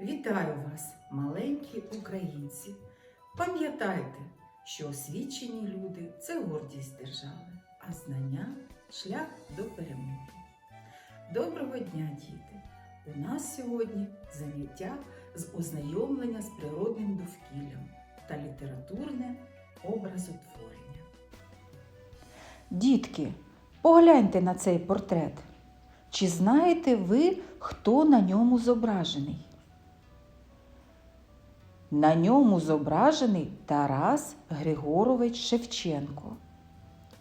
Вітаю вас, маленькі українці! Пам'ятайте, що освічені люди це гордість держави, а знання шлях до перемоги. Доброго дня, діти! У нас сьогодні заняття з ознайомлення з природним довкіллям та літературне образотворення. Дітки, погляньте на цей портрет. Чи знаєте ви, хто на ньому зображений? На ньому зображений Тарас Григорович Шевченко.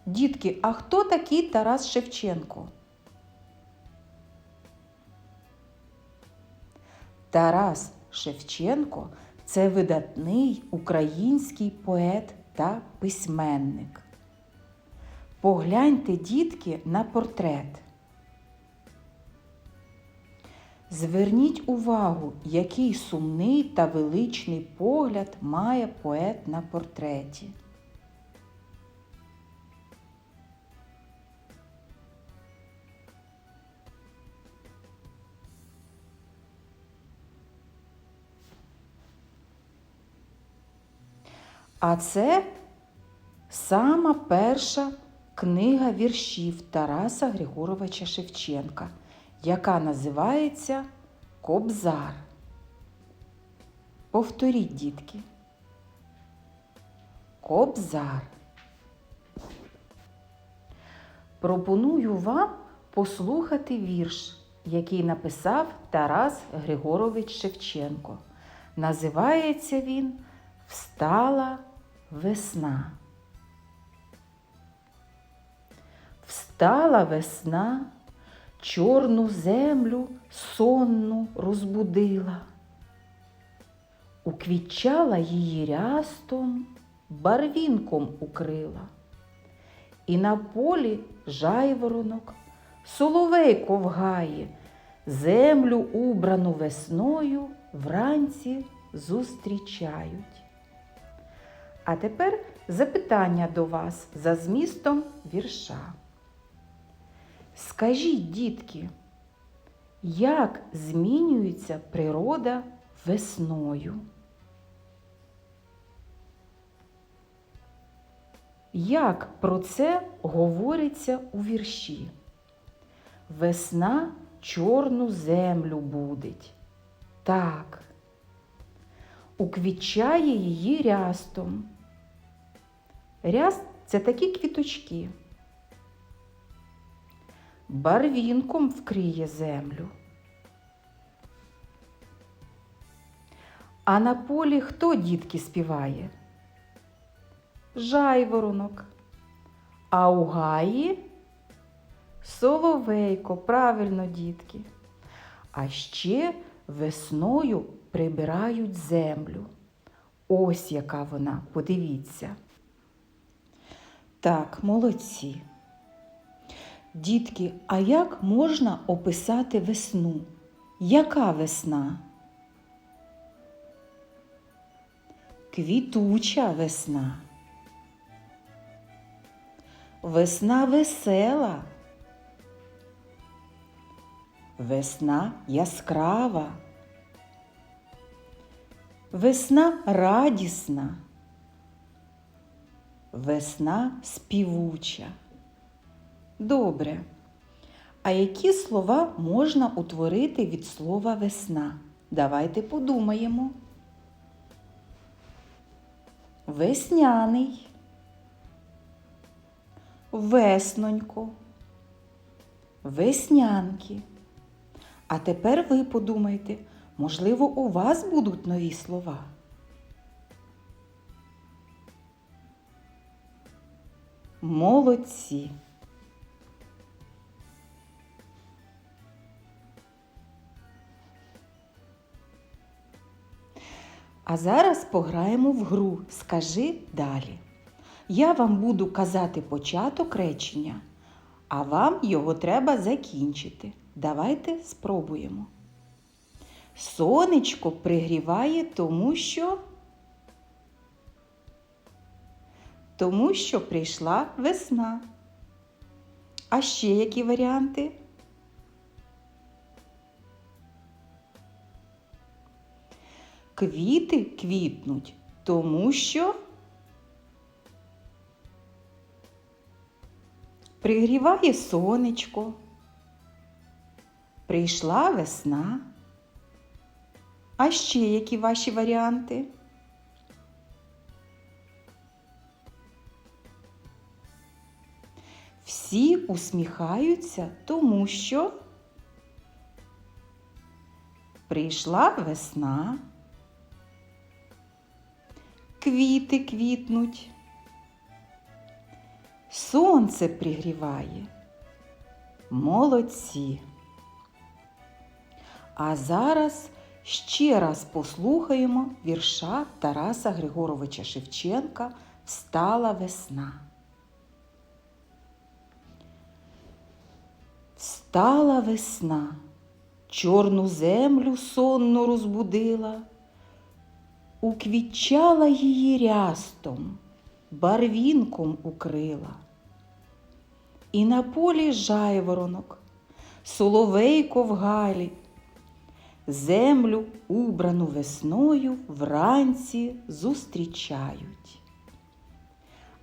Дітки, а хто такий Тарас Шевченко? Тарас Шевченко це видатний український поет та письменник. Погляньте, дітки, на портрет. Зверніть увагу, який сумний та величний погляд має поет на портреті. А це сама перша книга віршів Тараса Григоровича Шевченка, яка називається Кобзар. Повторіть, дітки. Кобзар. Пропоную вам послухати вірш, який написав Тарас Григорович Шевченко. Називається він Встала весна. Встала весна, чорну землю сонну розбудила, уквітчала її рястом, барвінком укрила, і на полі жайворонок, соловей ковгає, землю убрану весною вранці зустрічають. А тепер запитання до вас за змістом вірша. Скажіть, дітки, як змінюється природа весною? Як про це говориться у вірші? Весна чорну землю будить. Так. Уквічає її рястом. Ряст це такі квіточки. Барвінком вкриє землю. А на полі хто дітки співає? Жайворонок. А у гаї соловейко, правильно, дітки. А ще весною прибирають землю. Ось яка вона, подивіться. Так, молодці. Дітки, а як можна описати весну? Яка весна? Квітуча весна. Весна весела. Весна яскрава. Весна радісна. Весна співуча. Добре. А які слова можна утворити від слова весна? Давайте подумаємо. Весняний. Веснонько. Веснянки. А тепер ви подумайте, можливо, у вас будуть нові слова. Молодці. А зараз пограємо в гру Скажи далі. Я вам буду казати початок речення, а вам його треба закінчити. Давайте спробуємо. Сонечко пригріває, тому що. Тому що прийшла весна. А ще які варіанти? Квіти квітнуть, тому що пригріває сонечко. Прийшла весна. А ще які ваші варіанти? Всі усміхаються, тому що прийшла весна, квіти квітнуть, сонце пригріває. Молодці. А зараз ще раз послухаємо вірша Тараса Григоровича Шевченка Встала весна. Встала весна, чорну землю сонно розбудила, уквітчала її рястом, барвінком укрила. І на полі жайворонок, соловейко в галі, землю, убрану весною, вранці зустрічають.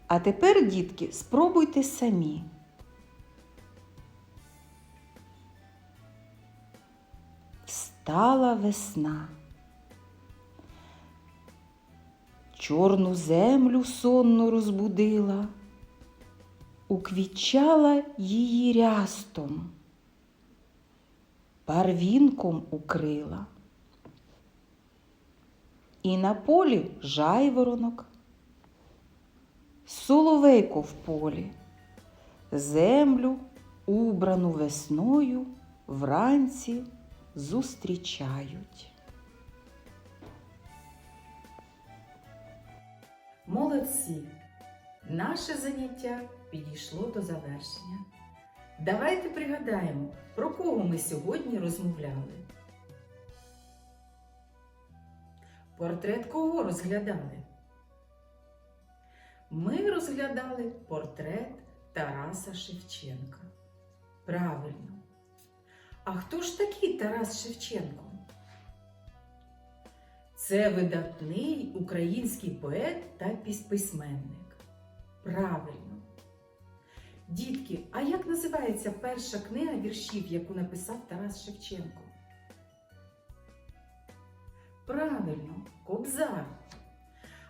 А тепер, дітки, спробуйте самі. Встала весна. Чорну землю сонно розбудила, уквічала її рястом, барвінком укрила. І на полі жайворонок, соловейко в полі, землю, убрану весною, вранці зустрічають. Молодці! Наше заняття підійшло до завершення. Давайте пригадаємо, про кого ми сьогодні розмовляли. Портрет кого розглядали? Ми розглядали портрет Тараса Шевченка. Правильно. А хто ж такий Тарас Шевченко? Це видатний український поет та письменник. Правильно. Дітки, а як називається перша книга віршів, яку написав Тарас Шевченко? Правильно, Кобзар.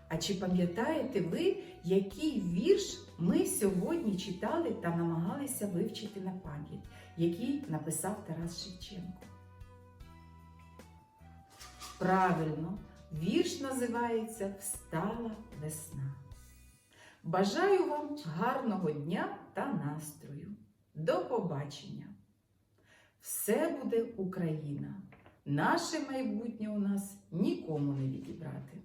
А чи пам'ятаєте ви, який вірш ми сьогодні читали та намагалися вивчити на пам'ять, який написав Тарас Шевченко? Правильно, вірш називається Встала весна. Бажаю вам гарного дня та настрою. До побачення! Все буде Україна! Наше майбутнє у нас нікому не відібрати.